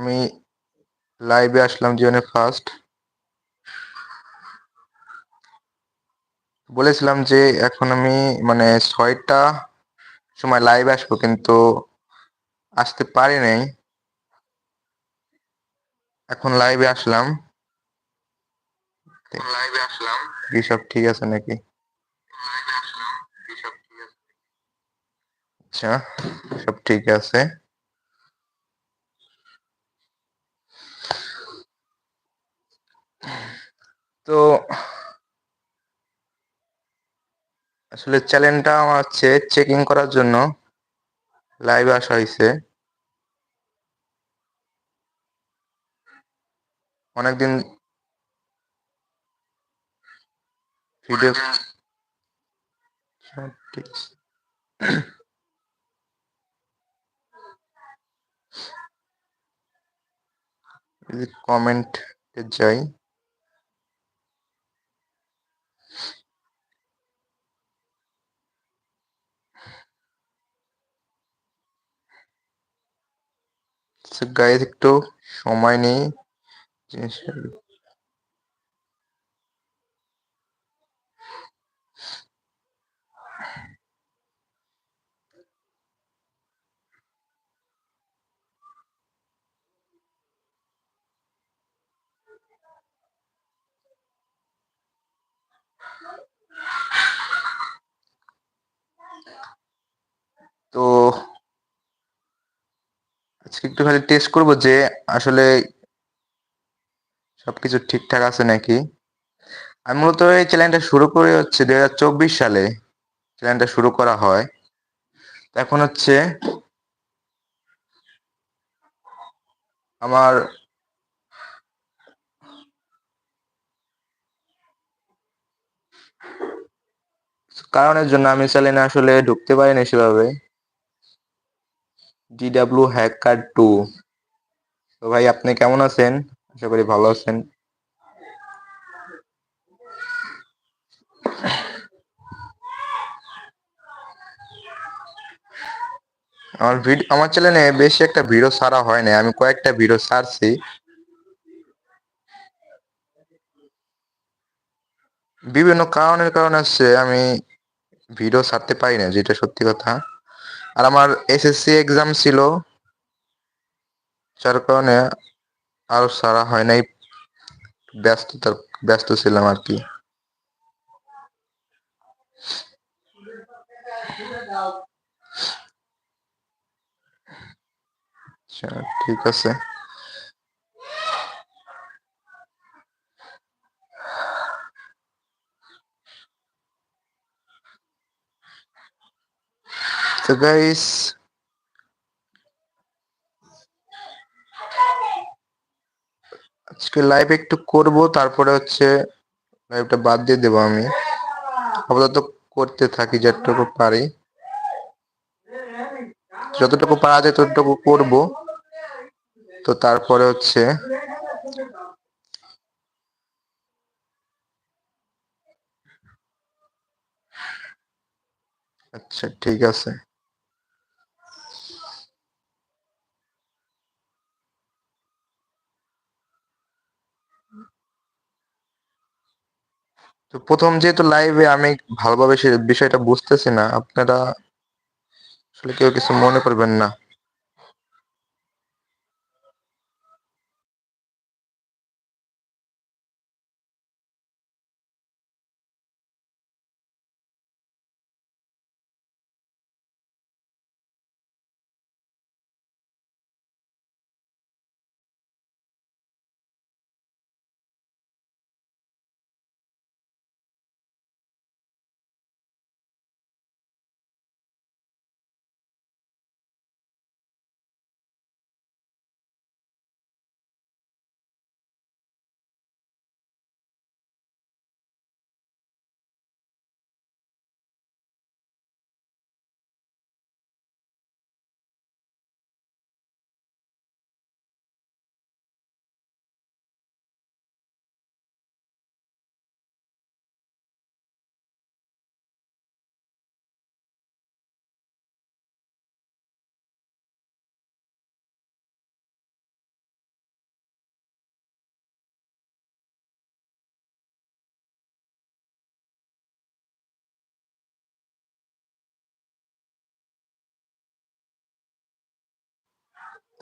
আমি লাইভে আসলাম জীবনে ফার্স্ট বলেছিলাম যে এখন আমি মানে ছয়টা সময় লাইভে আসব কিন্তু আসতে পারি নাই। এখন লাইভে আসলাম। লাইভে আসলাম। কি সব ঠিক আছে নাকি? আচ্ছা সব ঠিক আছে। তো আসলে চ্যানেলটা আমার হচ্ছে চেকিং করার জন্য লাইভে আসা হয়েছে অনেকদিন ভিডিও যাই। গাইজ একটু সময় নেই জিনিসটা তো আজকে একটু খালি টেস্ট করব যে আসলে সবকিছু ঠিকঠাক আছে নাকি। আমি মূলত এই চ্যানেলটা শুরু করে হচ্ছে দু হাজার চব্বিশ সালে। চ্যানেলটা শুরু করা হয়। এখন হচ্ছে আমার কারণের জন্য আমি চ্যানেলে আসলে ঢুকতে পারিনি সেভাবে। ডিডাব্লিউ হ্যাকার টু তো ভাই, আপনি কেমন আছেন? আশা করি ভালো আছেন। আমার ভিডিও আমার চ্যানেলে বেশি একটা ভিডিও ছাড়া হয় না আমি কয়েকটা ভিডিও সারছি বিভিন্ন কারণের কারণে হচ্ছে আমি ভিডিও সারতে পারি না যেটা সত্যি কথা। আর আমার এসএসসি এক্সাম ছিল, যার কারণে আরও সারা হয় নাই, ব্যস্ততার, ব্যস্ত ছিলাম আর কি। আচ্ছা ঠিক আছে। তো গাইস আজকে লাইভ একটু করব, তারপরে হচ্ছে লাইভটা বাদ দিয়ে দেবো আমি। আপাতত করতে থাকি, যতটুকু পারি। যতটুকু পারা যায় ততটুকু করব। তো তারপরে হচ্ছে আচ্ছা ঠিক আছে। তো প্রথম যেহেতু লাইভে আমি ভালোভাবে বিষয়টা বুঝতেছি না, আপনারা আসলে কেউ কিছু মনে করবেন না।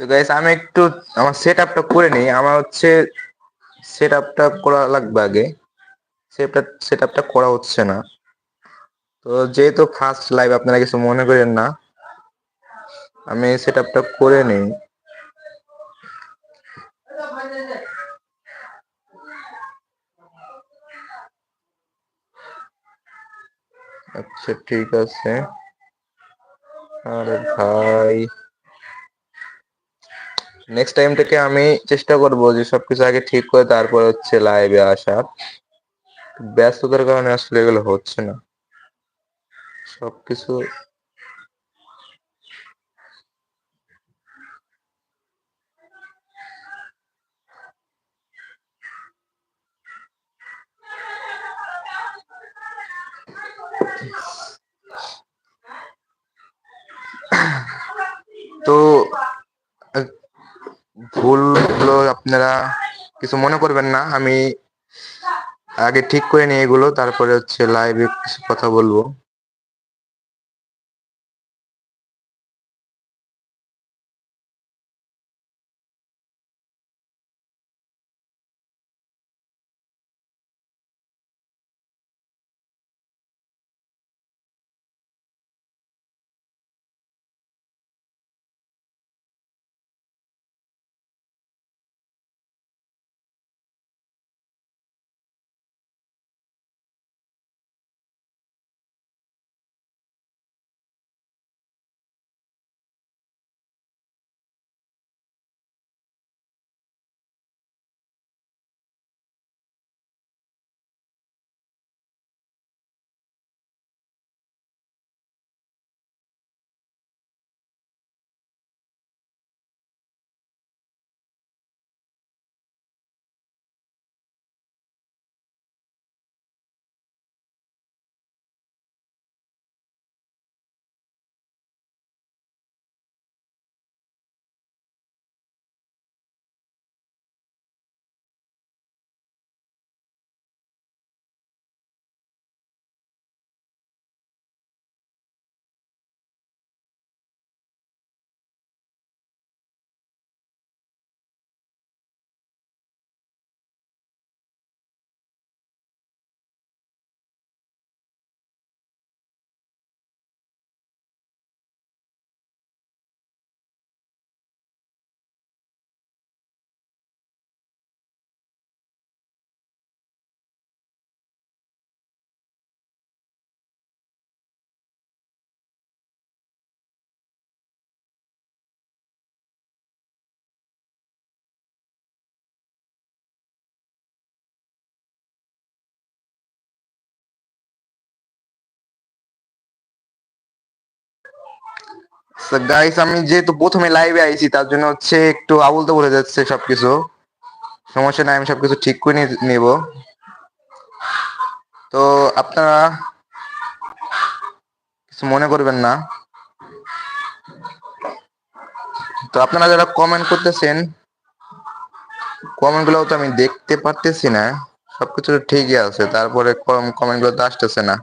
তো গাইস আমি একটু আমার সেট আপটা করে নিই। আমার হচ্ছে সেট আপটা করা লাগবে আগে। সেটআপ সেট আপটা করা হচ্ছে না। তো যেহেতু ফার্স্ট লাইভ আপনারা কিছু মনে করেন না, আমি সেট আপটা করে নিই। আচ্ছা ঠিক আছে। আরে ভাই। নেক্সট টাইম থেকে আমি চেষ্টা করব যে সবকিছু আগে ঠিক করে তারপর হচ্ছে লাইভে আসার ব্যস্ততার কারণে আসলে এগুলো হচ্ছে না। সবকিছু তো ভুল হলো আপনারা কিছু মনে করবেন না, আমি আগে ঠিক করে নিই এগুলো, তারপরে হচ্ছে লাইভে কিছু কথা বলব। গাইস আমি যেহেতু প্রথমে লাইভে আইছি, তার জন্য হচ্ছে একটু আবুল তো বলে যাচ্ছে সবকিছু। সমস্যা নাই, আমি সবকিছু ঠিক করে নিব। তো আপনারা কিছু মনে করবেন না। তো আপনারা যারা কমেন্ট করতেছেন কমেন্টগুলো তো আমি দেখতে পারতেছি না। সবকিছু ঠিকই আছে, তারপরে কমেন্টগুলো তো আসতেছে না।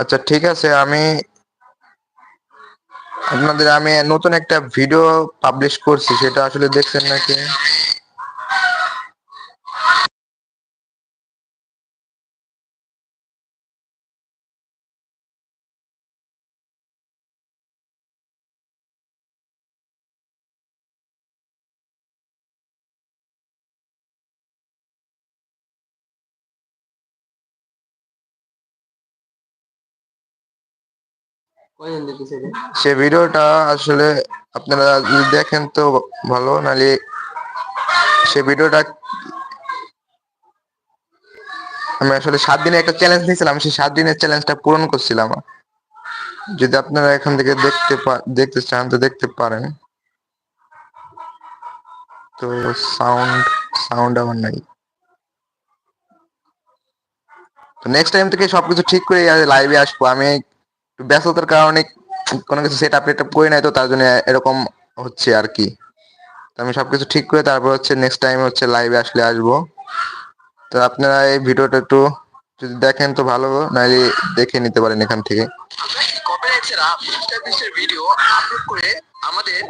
আচ্ছা ঠিক আছে, আমি আপনাদের, আমি নতুন একটা ভিডিও পাবলিশ করছি, সেটা আসলে দেখছেন নাকি? সে ভিডিওটা আসলে আপনারা যদি দেখেন তো ভালো নালে সে ভিডিওটা আমি আসলে সাত দিনে একটা চ্যালেঞ্জ নিয়েছিলাম, সেই সাত দিনের চ্যালেঞ্জটা পূরণ করছিলাম। যদি আপনারা এখান থেকে দেখতে দেখতে চান তো দেখতে পারেন। তো সাউন্ড সাউন্ড আমার নাই। তো নেক্সট টাইম থেকে সবকিছু ঠিক করে লাইভে আসব। আমি ব্যস্ততার কারণে কোনো কিছু সেট আপ করে নাই তো, তার জন্য এরকম হচ্ছে আর কি। আমি সবকিছু ঠিক করে তারপর হচ্ছে নেক্সট টাইম হচ্ছে লাইভে আসলে আসব। তো আপনারা এই ভিডিওটা একটু যদি দেখেন তো ভালো, নাহলে দেখে নিতে পারেন এখান থেকে। ভিডিও আপলোড করে আমাদের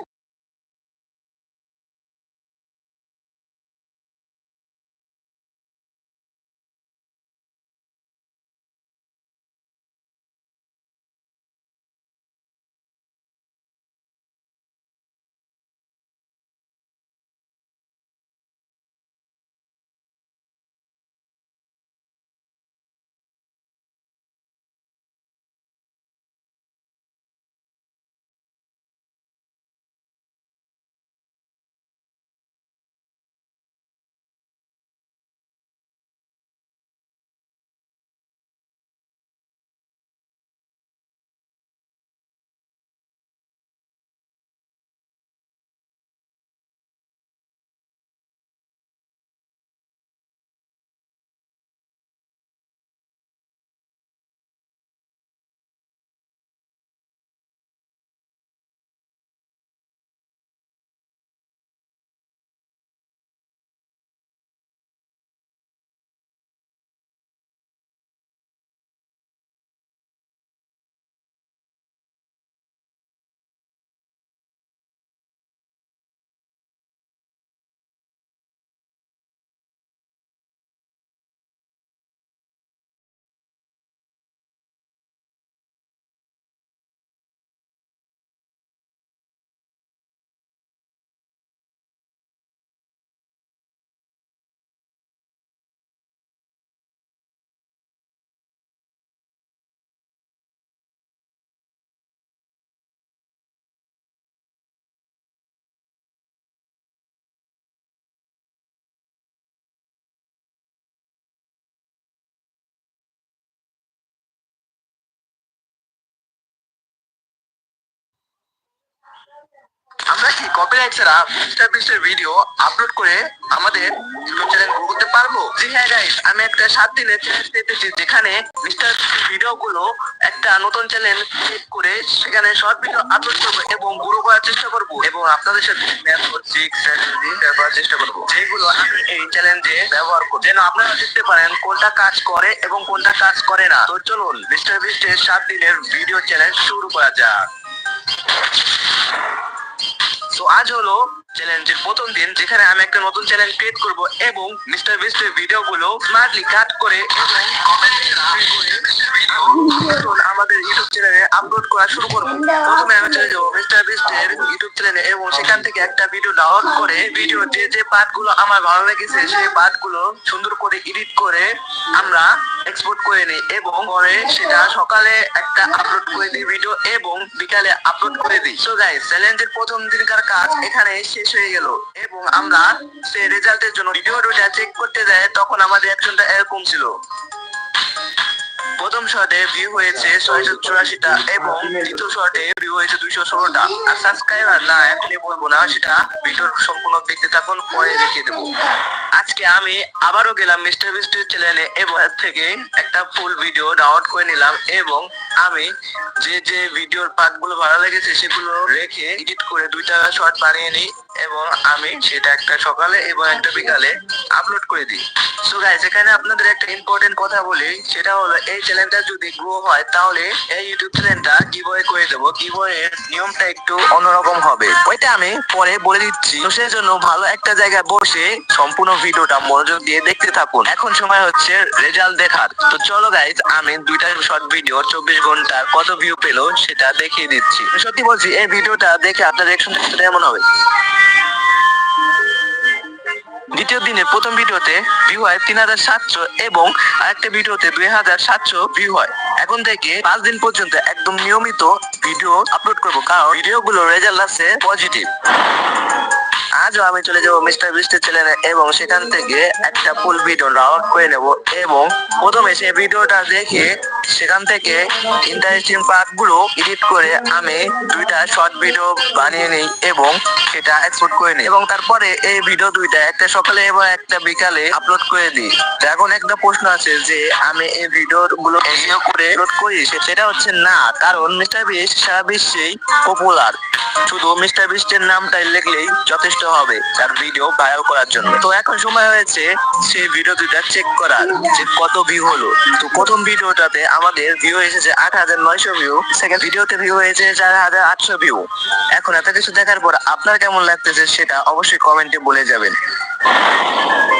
আমরা কি কপিরাইট ছাড়া বিস্টের ভিডিও আপলোড করে আমাদের ইউটিউব চ্যানেল গ্রো করতে পারব? জি হ্যাঁ গাইস আমি একটা সাত দিনের চ্যালেঞ্জ পেতেছি যেখানে মিস্টার ভিডিও গুলো একটা নতুন চ্যানেল ক্রিয়েট করে সেখানে শর্ট ভিডিও আপলোড করব এবং গ্রো করার চেষ্টা করব। এবং আপনাদের সাথে স্ট্র্যাটেজি শেয়ার করার চেষ্টা করব। যেগুলো আমি এই চ্যালেঞ্জে ব্যবহার করব। যেন আপনারা দেখতে পারেন কোনটা কাজ করে এবং কোনটা কাজ করে না। তো চলুন মিস্টার বিস্টের সাত দিনের ভিডিও চ্যালেঞ্জ শুরু করা যাক। তো আজ হলো চ্যালেঞ্জের প্রথম দিন যেখানে আমি একটা নতুন চ্যালেঞ্জ ক্রিয়েট করব এবং মিস্টার বিস্টের ভিডিও গুলো স্মার্টলি কাট করে আমাদের ইউটিউব চ্যানেলে আপলোড করা শুরু প্রথমে আমি চলে যাব মিস্টার বিস্টের ইউটিউব চ্যানেলে এবং সেখান থেকে একটা ভিডিও ডাউনলোড করে ভিডিও যে যে আমার ভালো লেগেছে, সেই পার্টগুলো সুন্দর করে এডিট করে আমরা এক্সপোর্ট করে নিই এবং পরে সেটা সকালে একটা আপলোড করে দিই ভিডিও এবং বিকালে আপলোড করে দিই। সো গাইস চ্যালেঞ্জের প্রথম দিনকার কাজ এখানে শেষ হয়ে গেল। এবং আমরা সেই রেজাল্টের জন্য ভিডিও দুটা চেক করতে যাই তখন আমাদের অ্যাকশনটা এরকম ছিল। প্রথম শটে ভিউ হয়েছে ছয়শো চুরাশিটা এবং দ্বিতীয় শটে ভিউ হয়েছে দুইশো ষোলোটা। আর সাবস্ক্রাইবার না, এখনই বলব না, সেটা ভিডিওর সম্পূর্ণ দেখতে থাকুন, পরে দেখিয়ে দেবো। আজকে আমি আবারও গেলাম মিস্টার বিস্টের চ্যানেলে এবার থেকে একটা ফুল ভিডিও ডাউনলোড করে নিলাম এবং আমি যে যে ভিডিওর পার্টগুলো ভালো লেগেছে, সেগুলো রেখে এডিট করে দুইটা শর্ট বানিয়ে নিই। এবং আমি সেটা একটা সকালে এবং একটা বিকালে আপলোড করে দিই। সো গাইস এখানে আপনাদের একটা ইম্পর্টেন্ট কথা বলি, সেটা হলো এই চ্যানেলটা যদি গ্রো হয়, তাহলে এই ইউটিউব চ্যানেলটা গিভওয়ে করে দেবো। গিভওয়ের নিয়মটা একটু অন্যরকম হবে। ওইটা আমি পরে বলে দিচ্ছি। তো সেই জন্য ভালো একটা জায়গায় বসে সম্পূর্ণ ভিডিওটা মনোযোগ দিয়ে দেখতে থাকুন। এখন সময় হচ্ছে রেজাল্ট দেখার। তো চলো গাইস আমি দুইটা শর্ট ভিডিও চব্বিশ ঘণ্টার কত ভিউ পেল সেটা দেখিয়ে দিচ্ছি। সত্যি বলছি, এই ভিডিওটা দেখে আপনার রিয়াকশন এমন হবে? দ্বিতীয় দিনে প্রথম ভিডিওতে ভিউ হয় তিন হাজার সাতশো এবং আরেকটা ভিডিওতে দুই হাজার সাতশো ভিউ হয়। এখন থেকে পাঁচ দিন পর্যন্ত একদম নিয়মিত ভিডিও আপলোড করব, কারণ ভিডিওগুলো রেজাল্ট আছে পজিটিভ আজও আমি চলে যাব মিস্টার বৃষ্টির চ্যানেলে এবং সেখান থেকে একটা ফুল ভিডিও ডাউনলোড করে নেব এবং প্রথমে সেই ভিডিওটা দেখে সেখান থেকে ইন্টারেস্টিং পার্টগুলো এডিট করে আমি দুইটা শর্ট ভিডিও বানিয়ে নিই এবং সেটা এক্সপোর্ট করে নিই। এবং তারপরে এই ভিডিও দুইটা একটা সকালে এবং একটা বিকালে আপলোড করে দিই। এখন একটা প্রশ্ন আছে যে আমি এই ভিডিও গুলো এসিও করে আপলোড করি সেটা হচ্ছে না, কারণ মিস্টার বিস্ট সারা বিশ্বেই পপুলার শুধু মিস্টার বিস্টের নামটাই লিখলেই যথেষ্ট হবে তার ভিডিও ভাইরাল করার জন্য। তো এখন সময় হয়েছে সেই ভিডিও দুটা চেক করার যে কত ভিউ হলো। তো প্রথম ভিডিওটাতে আমাদের ভিউ এসেছে আট হাজার নয়শো ভিউ সেকেন্ড ভিডিওতে ভিউ হয়েছে চার হাজার আটশো ভিউ এখন এত কিছু দেখার পর আপনার কেমন লাগতেছে সেটা অবশ্যই কমেন্টে বলে যাবেন।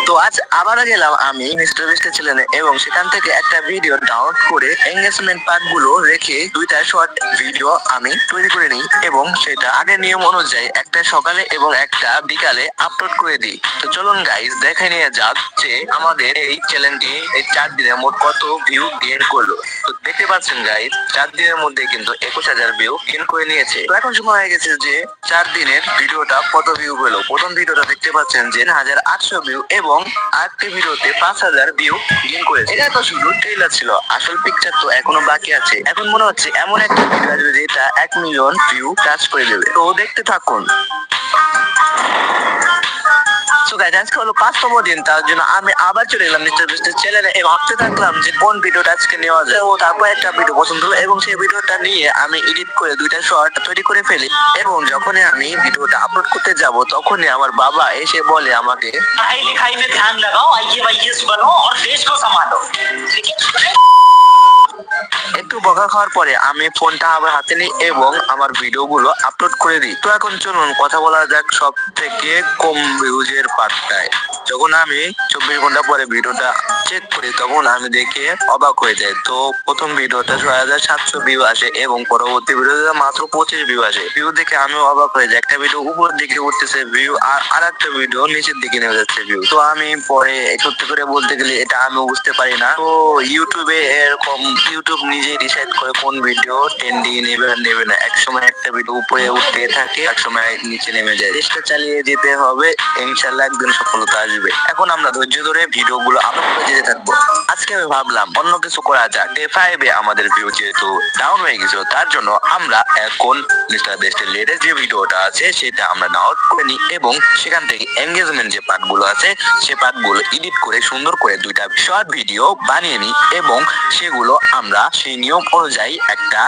তো আজ আবারও গেলাম আমি মিস্টার বিস্টের চ্যানেলে এবং সেখান থেকে একটা ভিডিও ডাউনলোড করে এঙ্গেজমেন্ট পার্টগুলো রেখে দুইটা শর্ট ভিডিও আমি তৈরি করে নিই এবং সেটা আগের নিয়ম অনুযায়ী একটা সকালে এবং একটা বিকালে আপলোড করে দিই। তো চলুন গাইস দেখে নিয়ে যাক যে আমাদের এই চ্যানেলটি এই চার দিনে মোট কত ভিউ গেইন করল। তো দেখতে পাচ্ছেন গাইস চার দিনের মধ্যে কিন্তু একুশ হাজার ভিউ গেইন করে নিয়েছে। তো এখন সময় হয়ে গেছে যে চার দিনের ভিডিওটা কত ভিউ হলো? প্রথম ভিডিওটা দেখতে পাচ্ছেন যে হাজার আটশো ভিউ এবং আরেকটি ভিডিওতে পাঁচ হাজার ভিউ গেইন করেছে। এটা তো শুধু ট্রেলার ছিল, আসল পিকচার তো এখনও বাকি আছে। এখন মনে হচ্ছে এমন একটা ভিডিও আসবে যেটা এক মিলিয়ন ভিউ টাচ করে দেবে। তো দেখতে থাকুন। সো গাইজ আজকে হলো পাঁচতম দিন তার জন্য আমি আবার চলে গেলাম মিস্টার বিস্টের চ্যানেলে এবং ভাবতে থাকলাম যে কোন ভিডিওটা আজকে নেওয়া যায় ও তারপর একটা ভিডিও পছন্দ হলো এবং সেই ভিডিওটা নিয়ে আমি এডিট করে দুইটা শর্ট তৈরি করে ফেলি এবং যখনই আমি ভিডিওটা আপলোড করতে যাব তখনই আমার বাবা এসে বলে আমাকে पढ़ाई लिखाई में ध्यान लगाओ आइए वाइएस बनो और देश को संभालो लेकिन একটু বকা খাওয়ার পরে আমি ফোনটা আবার হাতে নিই এবং আমার ভিডিওগুলো আপলোড করে দিই। তো এখন চলুন, কথা বলা যাক সব থেকে কম ভিউজের পার্টটায়। যখন আমি চব্বিশ ঘণ্টা পরে ভিডিওটা চেক করি, তখন আমি দেখে অবাক হয়ে যাই। তো প্রথম ভিডিওটা ছয় হাজার সাতশো ভিউ আসে এবং পরবর্তী ভিডিওতে মাত্র পঁচিশ ভিউ আসে। ভিউ দেখে আমি অবাক হয়ে যাই। একটা ভিডিও উপরের দিকে উঠতেছে ভিউ আর আর একটা ভিডিও নিচের দিকে নেমে যাচ্ছে ভিউ তো আমি পরে সত্যি করে বলতে গেলে এটা আমি বুঝতে পারি না। তো ইউটিউবে এরকম ইউটিউব নিজে ডিসাইড করে কোন ভিডিও ট্রেন্ডিং নেবে আর নেবে না। এক সময় একটা ভিডিও উপরে উঠতে থাকে, এক সময় নিচে নেমে যায়। চেষ্টা চালিয়ে যেতে হবে। ইনশাল্লাহ একদিন সফলতা আসবে। এখন আমরা ধৈর্য ধরে ভিডিও গুলো আপলোড করে যেতে থাকব। আজকে আমি ভাবলাম অন্য কিছু করা যাক। ডে ফাইভে আমাদের ভিউ যেহেতু ডাউন হয়ে গেছিল তার জন্য আমরা এখন মিস্টার বেস্টের লেটেস্ট যে ভিডিওটা আছে, সেটা আমরা ডাউনলোড করে নিই এবং সেখান থেকে এঙ্গেজমেন্ট যে পার্টগুলো আছে, সে পার্টগুলো এডিট করে সুন্দর করে দুইটা শর্ট ভিডিও বানিয়ে নিই এবং সেগুলো আমরা সেই নিয়ম অনুযায়ী একটা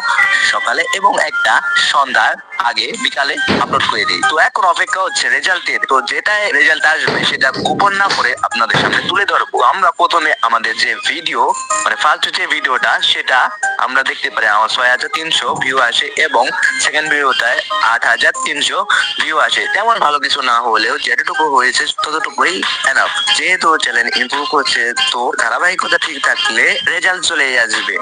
সকালে এবং একটা সন্ধ্যার আগে বিকালে আপলোড করে দিই। তো এখন অপেক্ষা হচ্ছে রেজাল্টের তো যেটা রেজাল্ট আসবে, সেটা গোপন না করে আপনাদের সামনে তুলে ধরবো। আমরা প্রথমে আমাদের যে ভিডিও মানে ফার্স্ট যে ভিডিওটা সেটা আমরা দেখতে পারি আমার ছয় হাজার তিনশো ভিউ আসে এবং সেকেন্ড ভিডিওটায় আট হাজার তিনশো ভিউ আসে। তেমন ভালো কিছু না হলেও যেটুকু হয়েছে, ততটুকুই এনাফ যেহেতু চ্যানেল ইমপ্রুভ করছে, তো ধারাবাহিকতা ঠিক থাকলে রেজাল্ট চলে আসবে।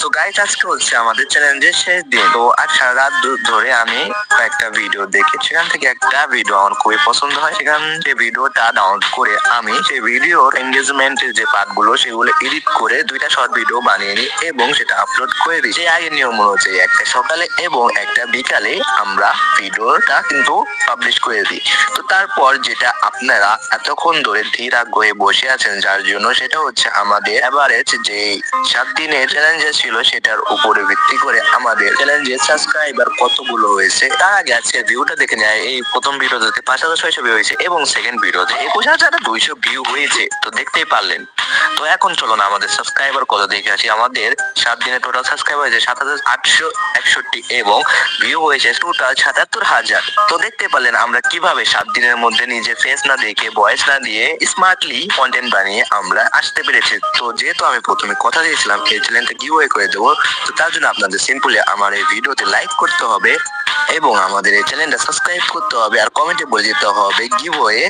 তো গাইস আজকে হচ্ছে আমাদের চ্যালেঞ্জের শেষ দিন। তো আজ সারা রাত ধরে আমি কয়েকটা ভিডিও দেখি, সেখান থেকে একটা ভিডিও আমার খুবই পছন্দ হয়। সেখান থেকে ভিডিওটা ডাউনলোড করে আমি সেই ভিডিওর এঙ্গেজমেন্টের যে পার্টগুলো সেগুলো এডিট করে দুইটা শর্ট ভিডিও বানিয়ে নিই এবং সেটা আপলোড করে দিই। যে আগের নিয়ম অনুযায়ী একটা সকালে এবং একটা বিকালে আমরা ভিডিওটা কিন্তু পাবলিশ করে দিই। তো তারপর যেটা আপনারা এতক্ষণ ধরে ধীর আগ্রহে বসে আছেন যার জন্য সেটা হচ্ছে আমাদের এভারেজ যে সাত দিনের চ্যালেঞ্জ ছিল সেটার উপরে ভিত্তি করে আমাদের চ্যালেঞ্জের সাবস্ক্রাইবার কতগুলো হয়েছে, তার আগে আজকে ভিউটা দেখে নেয়। এই প্রথম ভিডিওতে পাঁচ হাজার ছয়শো ভিউ হয়েছে এবং সেকেন্ড ভিডিওতে একুশ হাজার দুইশো ভিউ হয়েছে। তো দেখতেই পারলেন। তো এখন চলুন আমাদের সাবস্ক্রাইবার কত দেখে আসি। আমাদের সাত দিনে টোটাল সাবস্ক্রাইবার হয়েছে সাত হাজার আটশো একষট্টি এবং ভিউ হয়েছে টোটাল সাতাত্তর হাজার। তো দেখতে পারলেন আমরা কীভাবে সাত দিনের মধ্যে নিজে ফেস না দেখে ভয়েস না দিয়ে স্মার্টলি কন্টেন্ট বানিয়ে আমরা আসতে পেরেছি। তো যেহেতু আমি প্রথমে কথা দিয়েছিলাম, এই চ্যানেলটা গিভওয়ে করে দেবো, তো তার জন্য আপনাদের সিম্পলি আমার এই ভিডিওতে লাইক করতে হবে। এবং আমাদের এই চ্যানেলটা সাবস্ক্রাইব করতে হবে আর কমেন্টে বলে দিতে হবে গিভওয়ে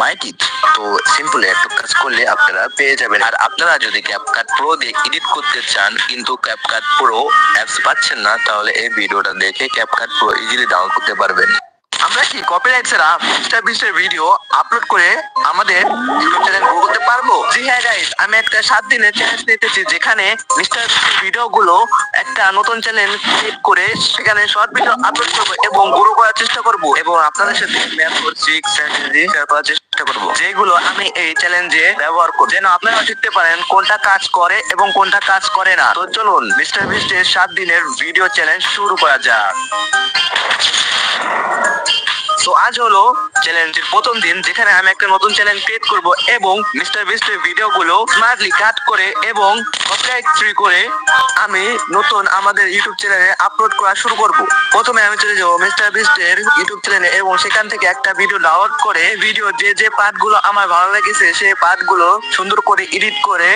মাইটি তো সিম্পল একটু কাজ করলে আপনারা পেয়ে যাবেন। আর আপনারা যদি ক্যাপকাট প্রো দিয়ে এডিট করতে চান, কিন্তু ক্যাপকাট প্রো অ্যাপস পাচ্ছেন না, তাহলে এই ভিডিওটা দেখে ক্যাপকাট প্রো ইজিলি ডাউনলোড করতে পারবেন। আমরা কি কপিরাইট ছাড়া বিশটা বিশের ভিডিও আপলোড করে আমাদের ইউটিউব চ্যানেল গ্রো করতে পারব? জি হ্যাঁ গাইস আমি একটা সাত দিনের চ্যালেঞ্জ নিতেছি যেখানে মিস্টার ভিডিও গুলো একটা নতুন চ্যানেল ক্রিয়েট করে সেখানে শর্ট ভিডিও আপলোড করব এবং গ্রো করার চেষ্টা করব এবং আপনাদের সাথে মেথড ট্রিক স্ট্র্যাটেজি শেয়ার করার চেষ্টা করব। যেগুলো আমি এই চ্যালেঞ্জে ব্যবহার করব। যেন আপনারা শিখতে পারেন কোনটা কাজ করে এবং কোনটা কাজ করে না। তো চলুন মিস্টার বিস্টের সাত দিনের ভিডিও চ্যালেঞ্জ শুরু করা যাক। তো আজ হলো চ্যালেঞ্জের প্রথম দিন, যেখানে আমি একটা নতুন চ্যানেল ক্রিয়েট করব এবং মিস্টার বিস্টের ভিডিওগুলো স্মার্টলি কাট করে এবং কপিরাইট ফ্রি করে আমি নতুন আমাদের ইউটিউব চ্যানেলে আপলোড করা শুরু করব। প্রথমে আমি চলে যাব মিস্টার বিস্টের ইউটিউব চ্যানেলে এবং সেখান থেকে একটা ভিডিও ডাউনলোড করে ভিডিও যে যে পার্টগুলো আমার ভালো লেগেছে সেই পার্টগুলো সুন্দর করে এডিট করে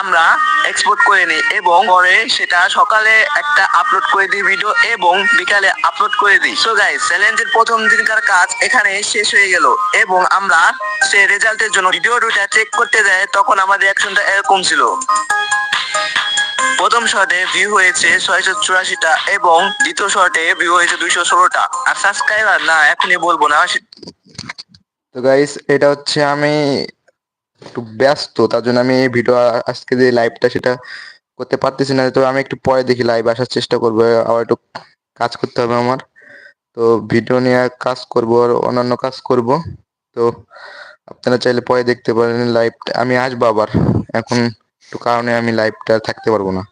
আমরা এক্সপোর্ট করে নিই এবং পরে সেটা সকালে একটা আপলোড করে দিই ভিডিও এবং বিকালে আপলোড করে দিই। সো গাইস চ্যালেঞ্জের প্রথম দিনকার কাজ এখানে শেষ। হয়ে গেল এবং আমরা সে রেজাল্টের জন্য ভিডিও দুটা চেক করতে যায় তখন আমাদের অ্যাকশনটা এরকম ছিল। প্রথম শটে ভিউ হয়েছে ছয়শো চুরাশিটা এবং দ্বিতীয় শটে ভিউ হয়েছে দুইশো ষোলোটা। আর সাবস্ক্রাইবার না, এখনই বলব না তো গাইস এটা হচ্ছে আমি একটু ব্যস্ত, তার জন্য আমি এই ভিডিও আজকে যে লাইভটা সেটা করতে পারতেছি না, তো আমি একটু পরে দেখি লাইভ আসার চেষ্টা করব। আবার একটু কাজ করতে হবে আমার। তো ভিডিও নিয়ে কাজ করব আর অন্যান্য কাজ করব। তো আপনারা চাইলে পরে দেখতে পারেন লাইভটা আমি আসব আবার। এখন একটু কারণে আমি লাইভটা থাকতে পারব না।